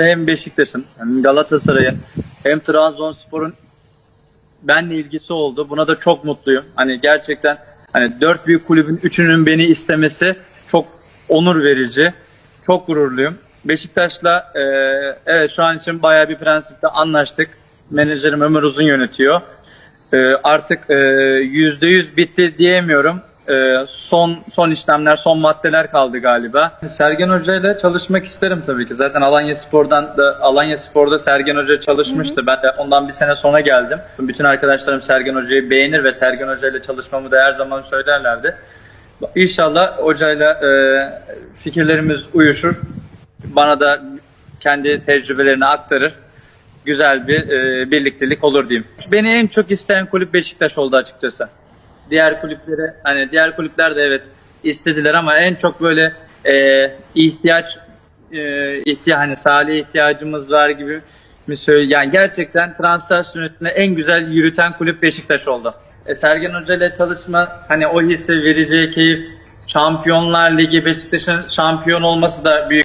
hem Beşiktaş'ın hem Galatasaray'ın hem Trabzonspor'un benle ilgisi oldu. Buna da çok mutluyum. Hani gerçekten hani dört büyük kulübün üçünün beni istemesi çok onur verici. Çok gururluyum. Beşiktaş'la e, evet şu an için bayağı bir prensipte anlaştık. Menajerim Ömer Uzun yönetiyor. E, artık e, yüzde yüz bitti diyemiyorum. E, son son işlemler, son maddeler kaldı galiba. Sergen Hoca ile çalışmak isterim tabii ki. Zaten Alanya Spor'dan da Alanya Spor'da Sergen Hoca çalışmıştı. Ben de ondan bir sene sonra geldim. Bütün arkadaşlarım Sergen Hoca'yı beğenir ve Sergen Hoca ile çalışmamı da her zaman söylerlerdi. İnşallah hocayla e, fikirlerimiz uyuşur. Bana da kendi tecrübelerini aktarır. Güzel bir e, birliktelik olur diyeyim. Beni en çok isteyen kulüp Beşiktaş oldu açıkçası. Diğer kulüplere hani diğer kulüpler de evet istediler ama en çok böyle e, ihtiyaç e, ihtiya hani Salih ihtiyacımız var gibi mi söyle yani gerçekten transfer sünnetini en güzel yürüten kulüp Beşiktaş oldu. E, Sergen Hoca ile çalışma hani o hissi vereceği keyif Şampiyonlar Ligi Beşiktaş'ın şampiyon olması da büyük